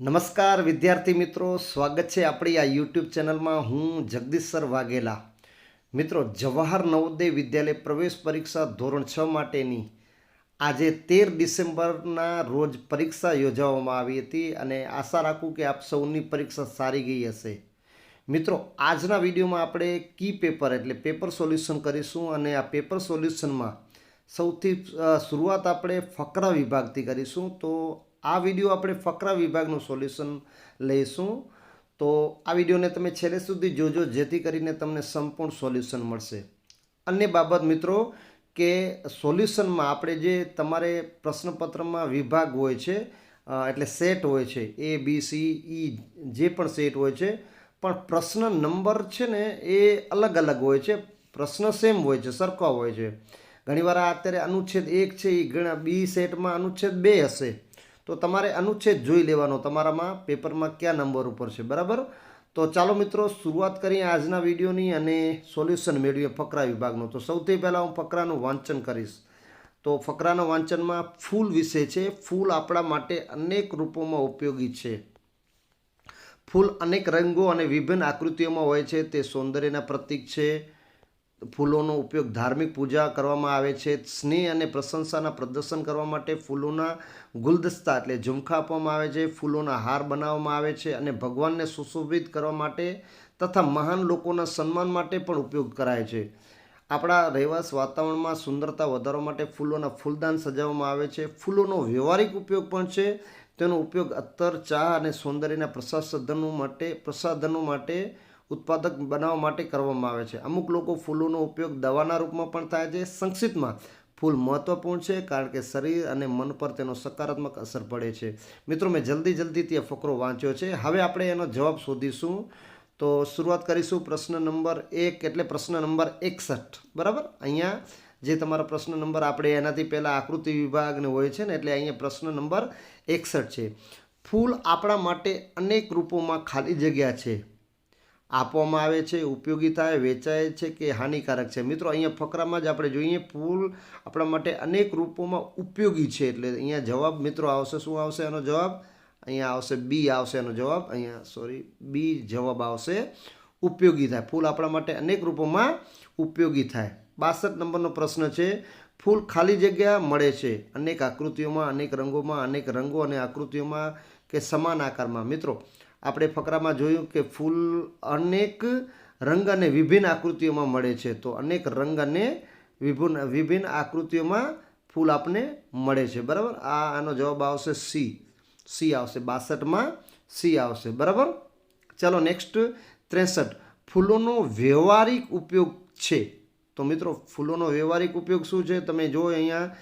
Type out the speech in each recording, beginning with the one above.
નમસ્કાર વિદ્યાર્થી મિત્રો, સ્વાગત છે આપણી આ યુટ્યુબ ચેનલમાં. હું જગદીશ સર વાઘેલા. મિત્રો, જવાહર નવોદય વિદ્યાલય પ્રવેશ પરીક્ષા ધોરણ છ માટેની આજે તેર ડિસેમ્બરના રોજ પરીક્ષા યોજવામાં આવી હતી અને આશા રાખું કે આપ સૌની પરીક્ષા સારી ગઈ હશે. મિત્રો, આજના વિડીયોમાં આપણે કી પેપર એટલે પેપર સોલ્યુશન કરીશું અને આ પેપર સોલ્યુશનમાં સૌથી શરૂઆત આપણે ફકરા વિભાગથી કરીશું. તો આ વીડિયો આપણે ફકરા વિભાગનું સોલ્યુશન લઈશું. તો આ વિડીયોને તમે છેલ્લે સુધી જોજો, જેથી કરીને તમને સંપૂર્ણ સોલ્યુશન મળશે. અન્ય બાબત મિત્રો, કે સોલ્યુશનમાં આપણે જે તમારે પ્રશ્નપત્રમાં વિભાગ હોય છે એટલે સેટ હોય છે, એ, બી, સી, ઈ, જે પણ સેટ હોય છે, પણ પ્રશ્ન નંબર છે ને એ અલગ અલગ હોય છે, પ્રશ્ન સેમ હોય છે, સરખા હોય છે. ઘણીવાર અત્યારે અનુચ્છેદ એક છે એ ઘણા બી સેટમાં અનુચ્છેદ બે હશે. તો તમારે અનુચ્છેદ જોઈ લેવાનો. તમારામાં પેપરમાં કયા નંબર ઉપર છે, બરાબર? તો ચાલો મિત્રો, શરૂઆત કરીએ આજના વિડીયોની અને સોલ્યુશન મેળવીએ ફકરા વિભાગનું. તો સૌથી પહેલાં હું ફકરાનું વાંચન કરીશ. તો ફકરાના વાંચનમાં ફૂલ વિશે છે. ફૂલ આપણા માટે અનેક રૂપોમાં ઉપયોગી છે. ફૂલ અનેક રંગો અને વિભિન્ન આકૃતિઓમાં હોય છે. તે સૌંદર્યના પ્રતીક છે. ફૂલોનો ઉપયોગ ધાર્મિક પૂજા કરવામાં આવે છે. સ્નેહ અને પ્રશંસાના પ્રદર્શન કરવા માટે ફૂલોના ગુલદસ્તા એટલે ઝુમખા આપવામાં આવે છે. ફૂલોના હાર બનાવવામાં આવે છે અને ભગવાનને સુશોભિત કરવા માટે તથા મહાન લોકોના સન્માન માટે પણ ઉપયોગ કરાય છે. આપણા રહેવાસ વાતાવરણમાં સુંદરતા વધારવા માટે ફૂલોના ફૂલદાન સજાવવામાં આવે છે. ફૂલોનો વ્યવહારિક ઉપયોગ પણ છે. તેનો ઉપયોગ અત્તર ચા અને સૌંદર્યના પ્રસાધનો માટે પ્રસાધનો માટે ઉત્પાદક બનાવવા માટે કરવામાં આવે છે. અમુક લોકો ફૂલોનો ઉપયોગ દવાના રૂપમાં પણ થાય છે. સંક્ષિપ્તમાં, ફૂલ મહત્વપૂર્ણ છે કારણ કે શરીર અને મન પર તેનો સકારાત્મક અસર પડે છે. મિત્રો, મેં જલ્દી જલ્દી તે ફકરો વાંચ્યો છે. હવે આપણે એનો જવાબ શોધીશું. તો શરૂઆત કરીશું પ્રશ્ન નંબર એક એટલે પ્રશ્ન નંબર એકસઠ. બરાબર? અહીંયા જે તમારો પ્રશ્ન નંબર આપણે એનાથી પહેલાં આકૃતિ વિભાગને હોય છે ને, એટલે અહીંયા પ્રશ્ન નંબર એકસઠ છે. ફૂલ આપણા માટે અનેક રૂપોમાં ખાલી જગ્યા છે. આપવામાં આવે છે, ઉપયોગી થાય, વેચાય છે કે હાનિકારક છે? મિત્રો, અહીંયા ફકરામાં જ આપણે જોઈએ ફૂલ આપણા માટે અનેક રૂપોમાં ઉપયોગી છે. એટલે અહીંયા જવાબ, મિત્રો, આવશે, શું આવશે એનો જવાબ? અહીંયા આવશે બી, આવશે એનો જવાબ. અહીંયા સોરી બી જવાબ આવશે ઉપયોગી થાય. ફૂલ આપણા માટે અનેક રૂપોમાં ઉપયોગી થાય. બાસઠ નંબરનો પ્રશ્ન છે ફૂલ ખાલી જગ્યા મળે છે? અનેક આકૃતિઓમાં, અનેક રંગોમાં, અનેક રંગો અને આકૃતિઓમાં કે સમાન આકારમાં? મિત્રો આપણે ફકરામાં જોયું કે ફૂલ અનેક રંગ અને વિભિન્ન આકૃતિઓમાં મળે છે. તો અનેક રંગ અને વિભિન્ન વિભિન્ન આકૃતિઓમાં ફૂલ આપને મળે છે. બરાબર? આ, આનો જવાબ આવશે સી સી આવશે. બાસઠમાં સી આવશે. બરાબર? ચાલો નેક્સ્ટ ત્રેસઠ. ફૂલોનો વ્યવહારિક ઉપયોગ છે. તો મિત્રો, ફૂલોનો વ્યવહારિક ઉપયોગ શું છે? તમે જો અહીંયા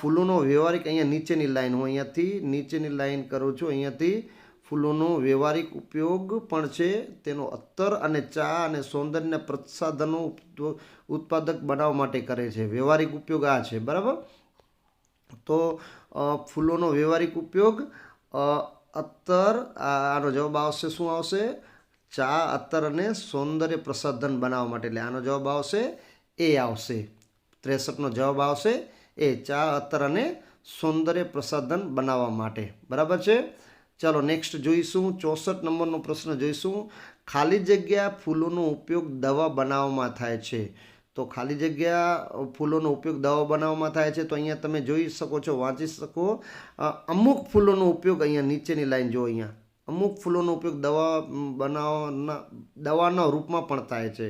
ફૂલોનો વ્યવહારિક અહીંયા નીચેની લાઈન, હું અહીંયાથી નીચેની લાઈન કરું છું, અહીંયાથી ફૂલોનો વ્યવહારિક ઉપયોગ પણ છે. તેનો અત્તર અને ચા અને સૌંદર્યના પ્રસાધનો ઉત્પાદક બનાવવા માટે કરે છે. વ્યવહારિક ઉપયોગ આ છે. બરાબર? તો ફૂલોનો વ્યવહારિક ઉપયોગ અત્તર આનો જવાબ આવશે શું આવશે? ચા, અત્તર અને સૌંદર્ય પ્રસાધન બનાવવા માટે. એટલે આનો જવાબ આવશે એ આવશે. ત્રેસઠનો જવાબ આવશે એ ચા, અત્તર અને સૌંદર્ય પ્રસાધન બનાવવા માટે. બરાબર છે? ચાલો નેક્સ્ટ જોઈશું. ચોસઠ નંબરનો પ્રશ્ન જોઈશું. ખાલી જગ્યા ફૂલોનો ઉપયોગ દવા બનાવવામાં થાય છે. તો ખાલી જગ્યા ફૂલોનો ઉપયોગ દવા બનાવવામાં થાય છે. તો અહીંયા તમે જોઈ શકો છો, વાંચી શકો. અમુક ફૂલોનો ઉપયોગ અહીંયા નીચેની લાઈન જો અહીંયા. અમુક ફૂલોનો ઉપયોગ દવા બનાવવાના, દવાના રૂપમાં પણ થાય છે.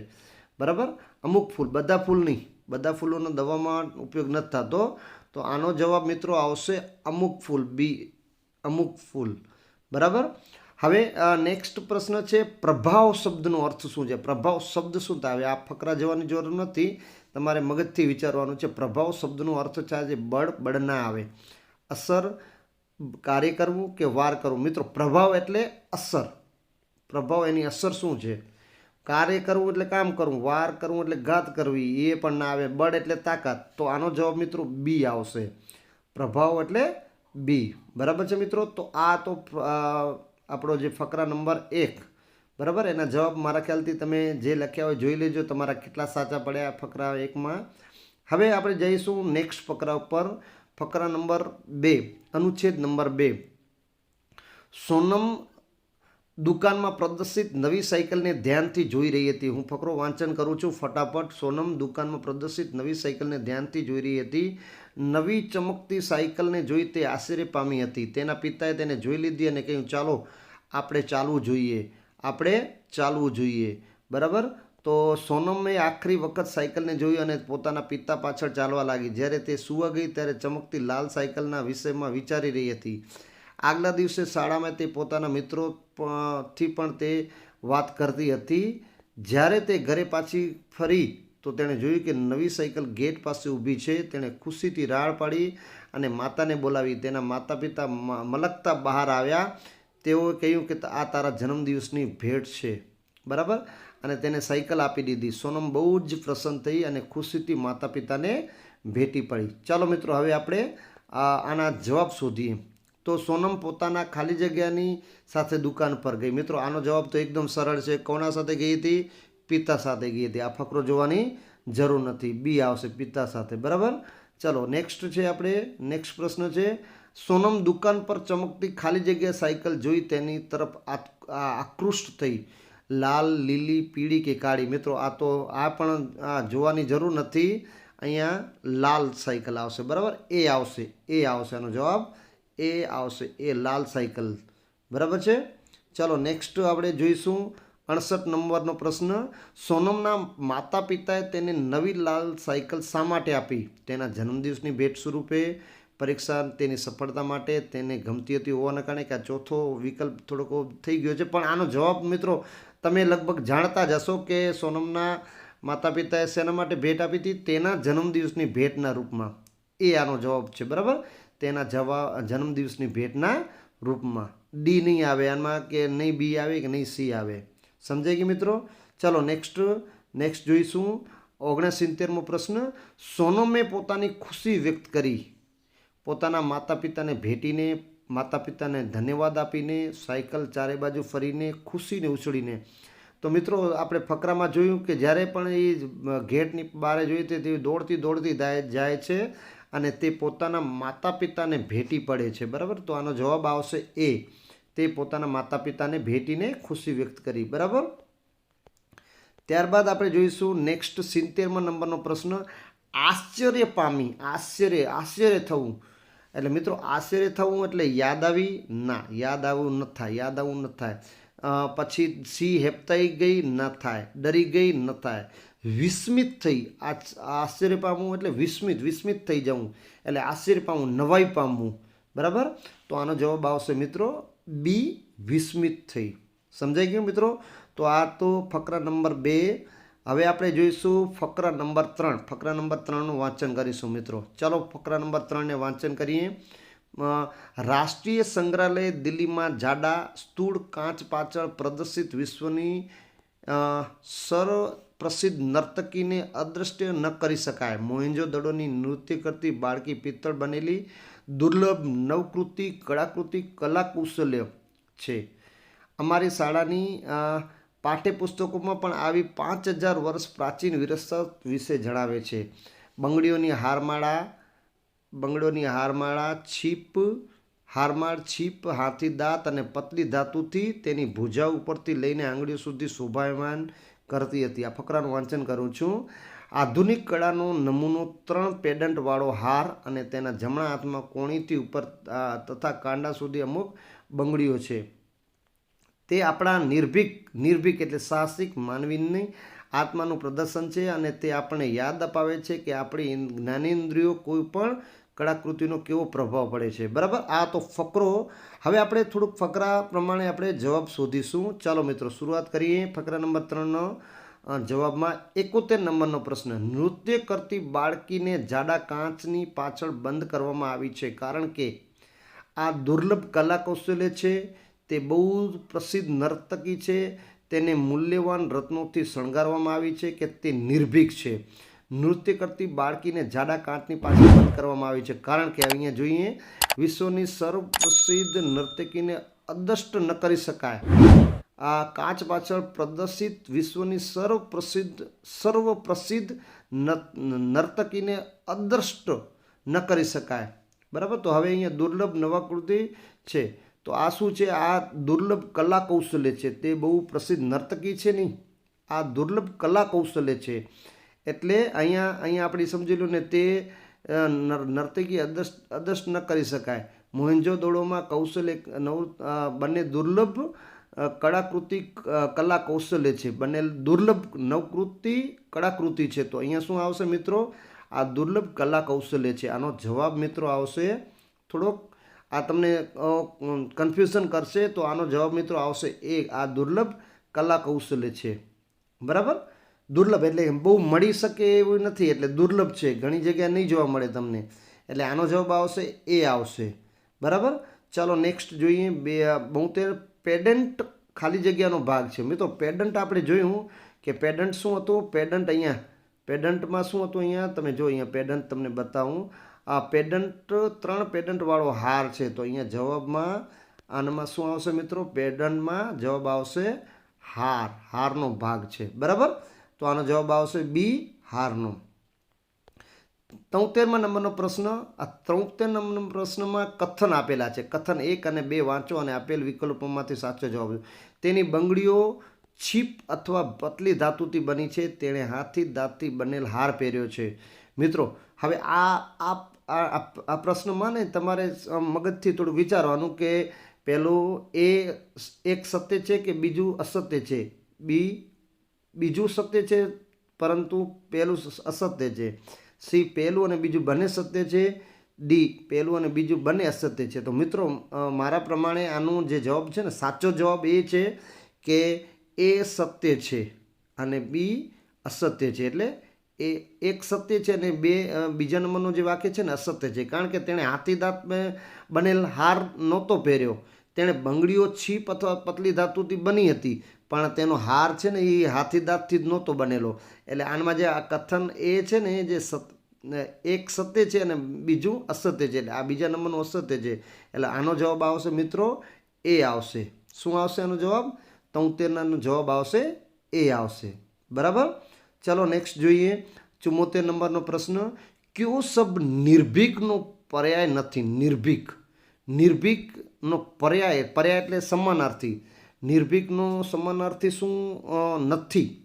બરાબર? અમુક ફૂલ, બધા ફૂલ નહીં. બધા ફૂલોનો દવામાં ઉપયોગ નથી થતો. તો આનો જવાબ મિત્રો આવશે અમુક ફૂલ, બી, અમુક ફૂલ. બરાબર? હવે નેક્સ્ટ પ્રશ્ન છે, પ્રભાવ શબ્દનો અર્થ શું છે? પ્રભાવ શબ્દ શું થાય? આ ફકરા જવાની જરૂર નથી. તમારે મગજથી વિચારવાનું છે, પ્રભાવ શબ્દનો અર્થ છે બળ બળ ના આવે. અસર કાર્ય કરવું કે વાર કરવું? મિત્રો, પ્રભાવ એટલે અસર. પ્રભાવ એની અસર શું છે? કાર્ય કરવું એટલે કામ કરવું, વાર કરવું એટલે ઘાત કરવી, એ પણ ના આવે. બળ એટલે તાકાત. તો આનો જવાબ, મિત્રો, બી આવશે. પ્રભાવ એટલે બી. બરાબર છે મિત્રો? તો આ તો આપણો જે ફકરા નંબર એક. બરાબર? એના જવાબ મારા ખ્યાલથી તમે જે લખ્યા હોય જોઈ લેજો. તમારા કેટલા સાચા પડ્યા ફકરા એકમાં. હવે આપણે જઈશું નેક્સ્ટ ફકરા ઉપર. ફકરા નંબર બે. અનુચ્છેદ નંબર બે. સોનમ દુકાનમાં પ્રદર્શિત નવી સાયકલને ધ્યાનથી જોઈ રહી હતી. હું ફકરો વાંચન કરું છું. ફટાફટ સોનમ દુકાનમાં પ્રદર્શિત નવી સાયકલને ધ્યાનથી જોઈ રહી હતી. નવી ચમકતી સાયકલને જોઈ તે આશ્ચર્ય પામી હતી. તેના પિતાએ તેને જોઈ લીધી અને કહ્યું, ચાલો, આપણે ચાલવું જોઈએ. આપણે ચાલવું જોઈએ. બરાબર? તો સોનમે આખરી વખત સાયકલને જોઈ અને પોતાના પિતા પાછળ ચાલવા લાગી. જ્યારે તે સુવા ગઈ ત્યારે ચમકતી લાલ સાયકલના વિષયમાં વિચારી રહી હતી. આગલા દિવસે શાળામાં તે પોતાના મિત્રો થી પણ તે વાત કરતી હતી. જ્યારે તે ઘરે પાછી ફરી, તો તેણે જોયું કે નવી સાયકલ ગેટ પાસે ઊભી છે. તેણે ખુશીથી રાડ પાડી અને માતાને બોલાવી. તેના માતા પિતા મલકતા બહાર આવ્યા. તેઓએ કહ્યું કે આ તારા જન્મદિવસની ભેટ છે. બરાબર? અને તેને સાયકલ આપી દીધી. સોનમ બહુ જ પ્રસન્ન થઈ અને ખુશીથી માતા પિતાને ભેટી પડી. ચાલો મિત્રો, હવે આપણે આના જવાબ શોધીએ. તો સોનમ પોતાના ખાલી જગ્યાની સાથે દુકાન પર ગઈ. મિત્રો, આનો જવાબ તો એકદમ સરળ છે. કોના સાથે ગઈ હતી? પિતા સાથે ગઈ હતી. આ ફકરો જોવાની જરૂર નથી. બી આવશે પિતા સાથે. બરાબર? ચલો નેક્સ્ટ છે આપણે. નેક્સ્ટ પ્રશ્ન છે. સોનમ દુકાન પર ચમકતી ખાલી જગ્યા સાયકલ જોઈ તેની તરફ આકૃષ્ટ થઈ. લાલ, લીલી, પીળી કે કાળી? મિત્રો, આ તો, આ પણ, આ જોવાની જરૂર નથી. અહીંયા લાલ સાયકલ આવશે. બરાબર? એ આવશે. એ આવશે આનો જવાબ. એ આવશે, એ લાલ સાયકલ. બરાબર છે? ચાલો નેક્સ્ટ આપણે જોઈશું અડસઠ નંબરનો પ્રશ્ન. સોનમના માતા પિતાએ તેને નવી લાલ સાયકલ શા માટે આપી? તેના જન્મદિવસની ભેટ સ્વરૂપે, પરીક્ષા તેની સફળતા માટે, તેને ગમતી હતી હોવાના કારણે કે આ ચોથો વિકલ્પ થોડોક થઈ ગયો છે. પણ આનો જવાબ, મિત્રો, તમે લગભગ જાણતા જ હશો કે સોનમના માતા પિતાએ શેના માટે ભેટ આપી હતી? તેના જન્મદિવસની ભેટના રૂપમાં. એ આનો જવાબ છે, બરાબર? તેના જવા, જન્મદિવસની ભેટના રૂપમાં. ડી નહીં આવે, આમાં કે નહીં બી આવે કે નહીં સી આવે. સમજાય કે મિત્રો? ચાલો નેક્સ્ટ નેક્સ્ટ જોઈશું. ઓગણસિત્તેરમો પ્રશ્ન. સોનમે પોતાની ખુશી વ્યક્ત કરી. પોતાના માતા પિતાને ભેટીને માતા પિતાને ધન્યવાદ આપીને, સાયકલ ચારે બાજુ ફરીને, ખુશીને ઉછળીને. તો મિત્રો, આપણે ફકરામાં જોયું કે જ્યારે પણ એ ગેટની બારે જોઈએ તે દોડતી દોડતી જાય છે. અને તે પોતાના માતા પિતાને ભેટી પડે છે, બરાબર? તો આનો જવાબ આવશે એ. તે પોતાના માતા પિતાને ભેટીને ખુશી વ્યક્ત કરી, બરાબર? ત્યારબાદ આપણે જોઈશું નેક્સ્ટ સિત્તેરમાં નંબરનો પ્રશ્ન. આશ્ચર્ય પામી, આશ્ચર્ય આશ્ચર્ય થવું. એટલે મિત્રો, આશ્ચર્ય થવું એટલે યાદ આવી ના, યાદ આવવું ન થાય, યાદ આવવું ન થાય. પછી સી હેપતાઈ ગઈ ન થાય, ડરી ગઈ ન થાય. વિસ્મિત થઈ. આશ્ચર્ય પામવું એટલે વિસ્મિત વિસ્મિત થઈ જવું. એટલે આશ્ચર્ય પામવું, નવાઈ પામવું. બરાબર? તો આનો જવાબ આવશે મિત્રો બી, વિસ્મિત થઈ. સમજાઈ ગયું મિત્રો? તો આ તો ફકરા નંબર બે. હવે આપણે જોઈશું ફકરા નંબર ત્રણ. ફકરા નંબર ત્રણનું વાંચન કરીશું મિત્રો. ચાલો ફકરા નંબર ત્રણને વાંચન કરીએ. રાષ્ટ્રીય સંગ્રહાલય દિલ્હીમાં જાડા, સ્થૂળ, કાચ પાછળ પ્રદર્શિત વિશ્વની સર્વ પ્રસિદ્ધ નર્તકીને અદૃશ્ય ન કરી શકાય. મોહેંજો દડોની નૃત્ય કરતી બાળકી પિત્તળ બનેલી દુર્લભ નવકૃતિ, કળાકૃતિ, કલાકુશલ્ય છે. અમારી શાળાની પાઠ્યપુસ્તકોમાં પણ આવી પાંચ હજાર વર્ષ પ્રાચીન વિરસત વિશે જણાવે છે. બંગડીઓની હારમાળા બંગડીઓની હારમાળા છીપ, હારમાળ છીપ, હાથી દાંત અને પતલી ધાતુથી તેની ભુજા ઉપરથી લઈને આંગળીઓ સુધી શોભાયમાન કરતી હતી. આ ફકરાનું વાંચન કરું છું. આધુનિક કળાનો નમૂનો ત્રણ પેડન્ટવાળો હાર અને તેના જમણા હાથમાં કોણીથી ઉપર તથા કાંડા સુધી અમુક બંગડીઓ છે. તે આપણા નિર્ભીક નિર્ભીક એટલે સાહસિક, માનવીની આત્માનું પ્રદર્શન છે અને તે આપણને યાદ અપાવે છે કે આપણી જ્ઞાનેન્દ્રિયો કોઈ પણ કળાકૃતિનો કેવો પ્રભાવ પડે છે? બરાબર? આ તો ફકરો. હવે આપણે થોડુંક ફકરા પ્રમાણે આપણે જવાબ શોધીશું. ચાલો મિત્રો, શરૂઆત કરીએ ફકરા નંબર ત્રણનો. જવાબમાં એકોતેર નંબરનો પ્રશ્ન. નૃત્ય કરતી બાળકીને જાડા કાચની પાછળ બંધ કરવામાં આવી છે. કારણ કે આ દુર્લભ કલા કૌશલ્ય છે. તે બહુ પ્રસિદ્ધ નર્તકી છે. તેને મૂલ્યવાન રત્નોથી શણગારવામાં આવી છે કે તે નિર્ભીક છે. નૃત્ય કરતી બાળકીને જાડા કાંટની પાછળ બંધ કરવામાં આવી છે. કારણ કે અહીંયા જોઈએ, વિશ્વની સર્વપ્રસિદ્ધ નર્તકીને અદષ્ટ ન કરી શકાય. આ કાચ પાછળ પ્રદર્શિત વિશ્વની સર્વ પ્રસિદ્ધ સર્વ નર્તકીને અદ્રષ્ટ ન કરી શકાય. બરાબર? તો હવે અહીંયા દુર્લભ નવાકૃતિ છે. તો આ શું છે? આ દુર્લભ કલા કૌશલ્ય છે. તે બહુ પ્રસિદ્ધ નર્તકી છે નહીં. આ દુર્લભ કલા કૌશલ્ય છે. એટલે અહીંયા અહીંયા આપણે સમજી લો ને તે નર્તકી અદર્શ અદસ્ત ન કરી શકાય. મોહેન્જો દોડોમાં કૌશલ્ય નવ બંને દુર્લભ કળાકૃતિ કલા કૌશલ્ય છે. બંને દુર્લભ નવકૃતિ, કળાકૃતિ છે. તો અહીંયા શું આવશે મિત્રો? આ દુર્લભ કલા કૌશલ્ય છે. આનો જવાબ મિત્રો આવશે થોડોક, આ તમને કન્ફ્યુઝન કરશે તો આનો જવાબ મિત્રો આવશે એ આ દુર્લભ કલા કૌશલ્ય છે. બરાબર? દુર્લભ એટલે બહુ મળી શકે એવું નથી, એટલે દુર્લભ છે. ઘણી જગ્યાએ નહીં જોવા મળે તમને. એટલે આનો જવાબ આવશે એ આવશે. બરાબર? ચાલો નેક્સ્ટ જોઈએ. બે, બોતેર પેડન્ટ ખાલી જગ્યાનો ભાગ છે. મિત્રો, પેડન્ટ આપણે જોયું કે પેડન્ટ શું હતું? પેડન્ટ અહીંયા, પેડન્ટમાં શું હતું અહીંયા? તમે જો અહીંયા પેડન્ટ તમને બતાવું. આ પેડન્ટ, ત્રણ પેડન્ટવાળો હાર છે. તો અહીંયા જવાબમાં, આનામાં શું આવશે મિત્રો? પેડન્ટમાં જવાબ આવશે હાર. હારનો ભાગ છે. બરાબર? તો આનો જવાબ આવશે બી હારનો. તોતેરમાં નંબરનો પ્રશ્ન, આ ત્રોતેર નંબરનો પ્રશ્નમાં કથન આપેલા છે. કથન એક અને બે વાંચો અને આપેલ વિકલ્પોમાંથી સાચો જવાબ તેની બંગડીઓ છીપ અથવા પતલી ધાતુથી બની છે. તેણે હાથથી દાંતથી બનેલ હાર પહેર્યો છે. મિત્રો, હવે આ આ પ્રશ્નમાં ને તમારે મગજથી થોડું વિચારવાનું કે પહેલું એ, એક સત્ય છે કે બીજું અસત્ય છે? બી બીજું સત્ય છે, પરંતુ પહેલું અસત્ય છે. સી, પહેલું અને બીજું બંને સત્ય છે. ડી, પહેલું અને બીજું બંને અસત્ય છે. તો મિત્રો મારા પ્રમાણે આનું જે જવાબ છે ને, સાચો જવાબ એ છે કે એ સત્ય છે અને બી અસત્ય છે. એટલે એ એક સત્ય છે અને બે બીજા નંબરનું જે વાક્ય છે ને, અસત્ય છે. કારણ કે તેણે હાથી દાંત બનેલ હાર નહોતો પહેર્યો. તેણે બંગડીઓ છીપ અથવા પતલી ધાતુથી બની હતી. પણ તેનો હાર છે ને એ હાથી દાંતથી જ નહોતો બનેલો. એટલે આનમાં જે આ કથન એ છે ને, જે સત એક સત્ય છે અને બીજું અસત્ય છે. એટલે આ બીજા નંબરનું અસત્ય છે. એટલે આનો જવાબ આવશે મિત્રો, એ આવશે. શું આવશે આનો જવાબ? તોતેરનો જવાબ આવશે, એ આવશે. બરાબર? ચલો નેક્સ્ટ જોઈએ. ચુમ્મોતેર નંબરનો પ્રશ્ન, કયો શબ્દ નિર્ભીકનો પર્યાય નથી? નિર્ભીક. નિર્ભીકનો પર્યાય પર્યાય એટલે સમાનાર્થી. નિર્ભીકનો સમાનાર્થી શું નથી?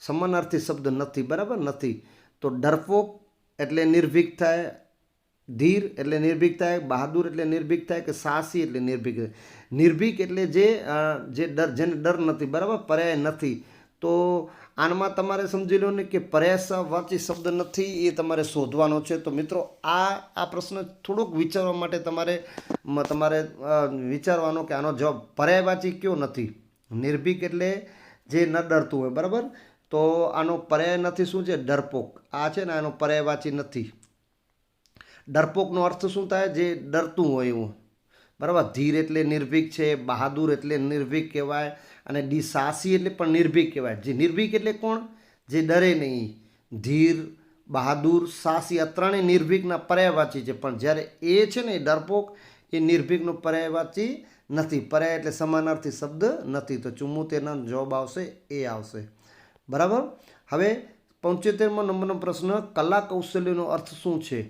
સમાનાર્થી શબ્દ નથી, બરાબર? નથી. તો ડરપોક એટલે નિર્ભીક થાય, ધીર એટલે નિર્ભીક થાય, બહાદુર એટલે નિર્ભીક થાય કે સાહસી એટલે નિર્ભીક. નિર્ભીક એટલે જે જે ડર, જેને ડર નથી, બરાબર? પર્યાય નથી. તો આનમાં તમારે સમજી લો ને કે પર્યાયવાચી શબ્દ નથી, એ તમારે શોધવાનો છે. તો મિત્રો, આ આ પ્રશ્ન થોડોક વિચારવા માટે તમારે તમારે વિચારવાનો કે આનો જવાબ પર્યાયવાચી કયો નથી. નિર્ભીક એટલે જે ન ડરતું હોય, બરાબર? તો આનો પર્યાય નથી શું છે? ડરપોક. આ છે ને, આનો પર્યાયવાચી નથી. ડરપોકનો અર્થ શું થાય? જે ડરતું હોય એવું. બરાબર? ધીર એટલે નિર્ભીક છે, બહાદુર એટલે નિર્ભીક કહેવાય. અને સાહસી એટલે પણ નિર્ભીક કહેવાય. જે નિર્ભીક એટલે કોણ? જે ડરે નહીં. ધીર, બહાદુર સાહસી આ ત્રણેય નિર્ભીકના પર્યાયવાચી છે. પણ જ્યારે એ છે ને એ ડરપોક, એ નિર્ભીકનો પર્યાયવાચી નથી. પર્યાય એટલે સમાનાર્થી શબ્દ નથી. તો ચુમ્મોતેરનો જવાબ આવશે એ આવશે. બરાબર? હવે પંચોતેરમો નંબરનો પ્રશ્ન, કલા કૌશલ્યનો અર્થ શું છે?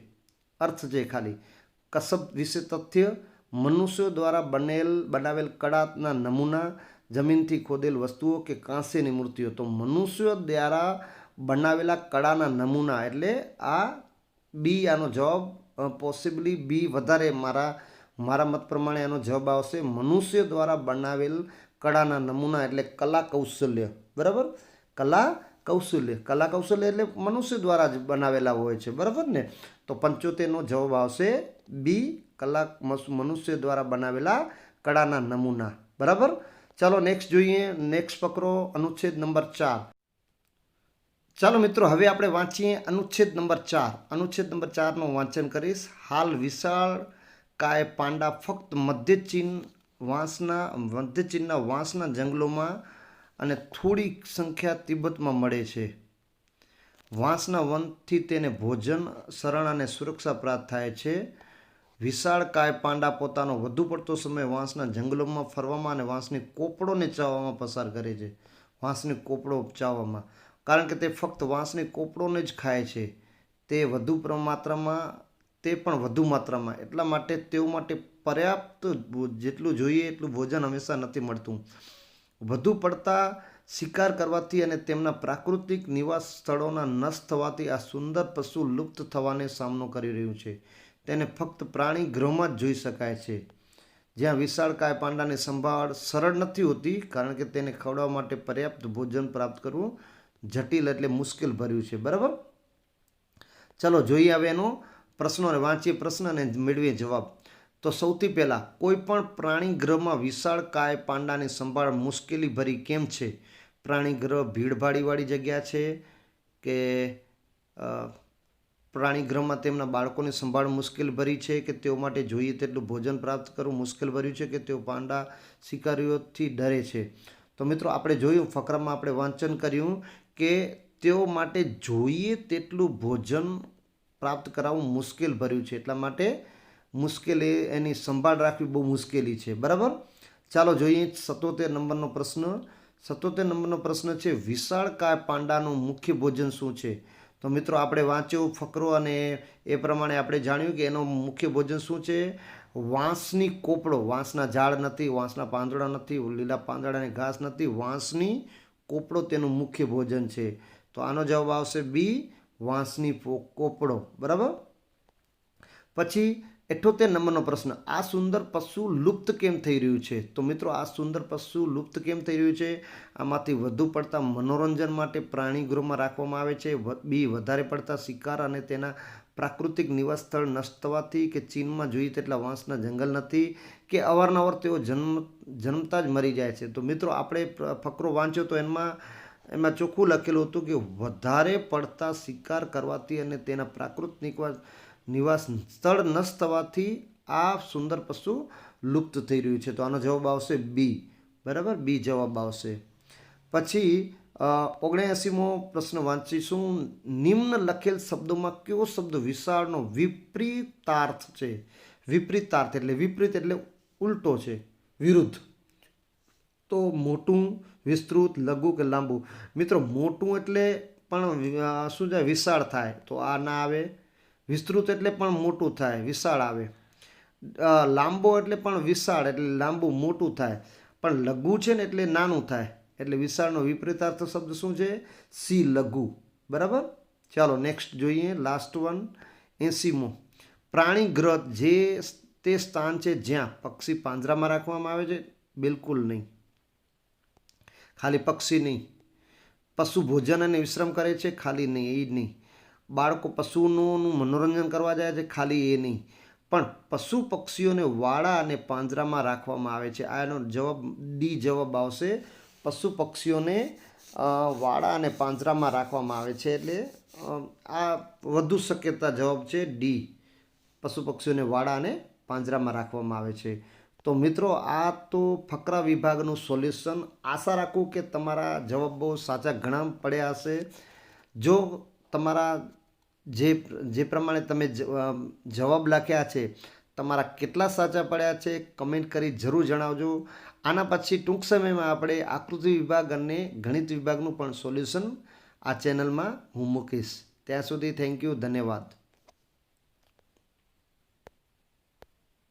અર્થ છે ખાલી. કસબ વિશે તથ્ય, મનુષ્યો દ્વારા બનેલ, બનાવેલ કળાના નમૂના જમીનથી ખોદેલ વસ્તુઓ કે કાંસ્યની મૂર્તિઓ. તો મનુષ્યો દ્વારા બનાવેલા કળાના નમૂના એટલે આ બી આનો જવાબ પોસિબલી બી વધારે મારા મારા મત પ્રમાણે આનો જવાબ આવશે. મનુષ્ય દ્વારા બનાવેલ કળાના નમૂના એટલે કલા કૌશલ્ય. બરાબર? કલા કૌશલ્ય. કલા કૌશલ્ય એટલે મનુષ્ય દ્વારા જ બનાવેલા હોય છે. બરાબર ને? તો પંચોતેરનો જવાબ આવશે બી, કલા મનુષ્ય દ્વારા બનાવેલા કળાના નમૂના. બરાબર? ચાલો નેક્સ્ટ જોઈએ. નેક્સ્ટ પકડો. અનુચ્છેદ નંબર ચાર. ચાલો મિત્રો, હવે આપણે વાંચીએ અનુચ્છેદ નંબર ચાર. અનુચ્છેદ નંબર ચારનું વાંચન કરીશ. હાલ વિશાળ કાય પાંડા ફક્ત મધ્ય ચીન વાંસના, મધ્ય ચીનના વાંસના જંગલોમાં અને થોડી સંખ્યા તિબ્બતમાં મળે છે. વાંસના વનથી તેને ભોજન, શરણ અને સુરક્ષા પ્રાપ્ત થાય છે. વિશાળ કાય પાંડા પોતાનો વધુ પડતો સમય વાંસના જંગલોમાં ફરવામાં અને વાંસની કોપડોને ચાવવામાં પસાર કરે છે. વાંસની કોપડો ઉપચાવવામાં કારણ કે તે ફક્ત વાંસની કોપડોને જ ખાય છે. તે વધુ માત્રામાં તે પણ વધુ માત્રામાં. એટલા માટે તેઓ માટે પર્યાપ્ત જેટલું જોઈએ એટલું ભોજન હંમેશા નથી મળતું. વધુ પડતા શિકાર કરવાથી અને તેમના પ્રાકૃતિક નિવાસ સ્થળોના નષ્ટ થવાથી આ સુંદર પશુ લુપ્ત થવાને સામનો કરી રહ્યું છે. તેને ફક્ત પ્રાણી ગૃહમાં જ જોઈ શકાય છે. જ્યાં વિશાળકાય પાંડાની સંભાળ સરળ નથી હોતી, કારણ કે તેને ખવડાવવા માટે પર્યાપ્ત ભોજન પ્રાપ્ત કરવું જટિલ એટલે મુશ્કેલ ભર્યું છે. બરાબર? ચલો, જોઈએ હવે એનો પ્રશ્નોને વાંચીએ પ્રશ્ન અને મેળવીએ જવાબ. તો સૌથી પહેલાં, કોઈ પણ પ્રાણી ગ્રહમાં વિશાળ કાય પાંડાની સંભાળ મુશ્કેલી ભરી કેમ છે? પ્રાણી ગ્રહ ભીડભાડીવાળી જગ્યા છે કે અ, પ્રાણી ગ્રહમાં તેમના બાળકોની સંભાળ મુશ્કેલ ભરી છે કે તેઓ માટે જોઈએ તેટલું ભોજન પ્રાપ્ત કરવું મુશ્કેલ ભર્યું છે કે તેઓ પાંડા શિકારીઓથી ડરે છે? તો મિત્રો આપણે જોયું ફકરામાં આપણે વાંચન કર્યું કે તેઓ માટે જોઈએ તેટલું ભોજન પ્રાપ્ત કરાવવું મુશ્કેલ ભર્યું છે. એટલા માટે મુશ્કેલી એની સંભાળ રાખવી બહુ મુશ્કેલી છે. બરાબર? ચાલો જોઈએ સત્તોતેર નંબરનો પ્રશ્ન. સત્તોતેર નંબરનો પ્રશ્ન છે વિશાળકાય પાંડાનું મુખ્ય ભોજન શું છે? તો મિત્રો, આપણે વાંચ્યો ફકરો અને એ પ્રમાણે આપણે જાણ્યું કે એનો મુખ્ય ભોજન શું છે? વાંસની કોપડો. વાંસના ઝાડ નથી, વાંસના પાંદડા નથી, લીલા પાંદડા અને ઘાસ નથી. વાંસની કોપડો તેનું મુખ્ય ભોજન છે. તો આનો જવાબ આવશે બી, વાંસની કોપડો. બરાબર? પછી અઠ્ઠોતેર નંબરનો પ્રશ્ન, આ સુંદર પશુ લુપ્ત કેમ થઈ રહ્યું છે? તો મિત્રો, આ સુંદર પશુ લુપ્ત કેમ થઈ રહ્યું છે? આમાંથી વધુ પડતા મનોરંજન માટે પ્રાણીગૃહમાં રાખવામાં આવે છે બી, વધારે પડતા શિકાર અને તેના પ્રાકૃતિક નિવાસ સ્થળ નષ્ટ થવાથી કે ચીનમાં જોઈએ તેટલા વાંસના જંગલ નથી કે અવારનવાર તેઓ જન્મ, જન્મતા જ મરી જાય છે. તો મિત્રો, આપણે ફકરો વાંચ્યો તો એમાં એમાં ચોખ્ખું લખેલું હતું કે, વધારે પડતા શિકાર કરવાથી અને તેના પ્રાકૃતિક નિવાસ નિવાસ સ્થળ નષ્ટ થવાથી આ સુંદર પશુ લુપ્ત થઈ રહ્યું છે. તો આનો જવાબ આવશે બી બરાબર? બી જવાબ આવશે. પછી ઓગણએંસીમો પ્રશ્ન વાંચીશું. નિમ્ન લખેલ શબ્દોમાં કયો શબ્દ વિશાળનો વિપરીતાર્થ છે? વિપરીતાર્થ એટલે વિપરીત એટલે ઉલટો છે. વિરુદ્ધ. તો મોટું, વિસ્તૃત, લઘુ કે લાંબુ? મિત્રો, મોટું એટલે પણ શું છે? વિશાળ થાય. તો આ ના આવે. વિસ્તૃત એટલે પણ મોટું થાય, વિશાળ આવે. લાંબો એટલે પણ વિશાળ, એટલે લાંબુ મોટું થાય. પણ લઘુ છે ને એટલે નાનું થાય. એટલે વિશાળનો વિપરીતાર્થ શબ્દ શું છે? સી લઘુ. બરાબર? ચાલો નેક્સ્ટ જોઈએ લાસ્ટ વન એંસીમો પ્રાણી ગ્રહ જે તે સ્થાન છે જ્યાં પક્ષી પાંજરામાં રાખવામાં આવે છે? બિલકુલ નહીં. ખાલી પક્ષી નહીં. પશુ ભોજન અને વિશ્રમ કરે છે? ખાલી નહીં એ નહીં. બાળકો પશુઓનું મનોરંજન કરવા જાય છે, ખાલી એ નહીં. પણ પશુ પક્ષીઓને વાડા અને પાંજરામાં રાખવામાં આવે છે. આનો જવાબ, ડી જવાબ આવશે, પશુ પક્ષીઓને વાડા અને પાંજરામાં રાખવામાં આવે છે. એટલે આ વધુ શક્યતા જવાબ છે, ડી. પશુ પક્ષીઓને વાડા અને પાંજરામાં રાખવામાં આવે છે. તો મિત્રો, આ તો ફકરા વિભાગનું સોલ્યુશન. આશા રાખું કે તમારા જવાબો સાચા ઘણા પડ્યા હશે. જો તમારા જે જે પ્રમાણે તમે જવાબ લખ્યા છે, તમારા કેટલા સાચા પડ્યા છે કમેન્ટ કરી જરૂર જણાવજો. આના પછી ટૂંક સમયમાં આપણે આકૃતિ વિભાગ અને ગણિત વિભાગનું પણ સોલ્યુશન આ ચેનલમાં હું મૂકીશ. ત્યાં સુધી થેન્ક યુ ધન્યવાદ.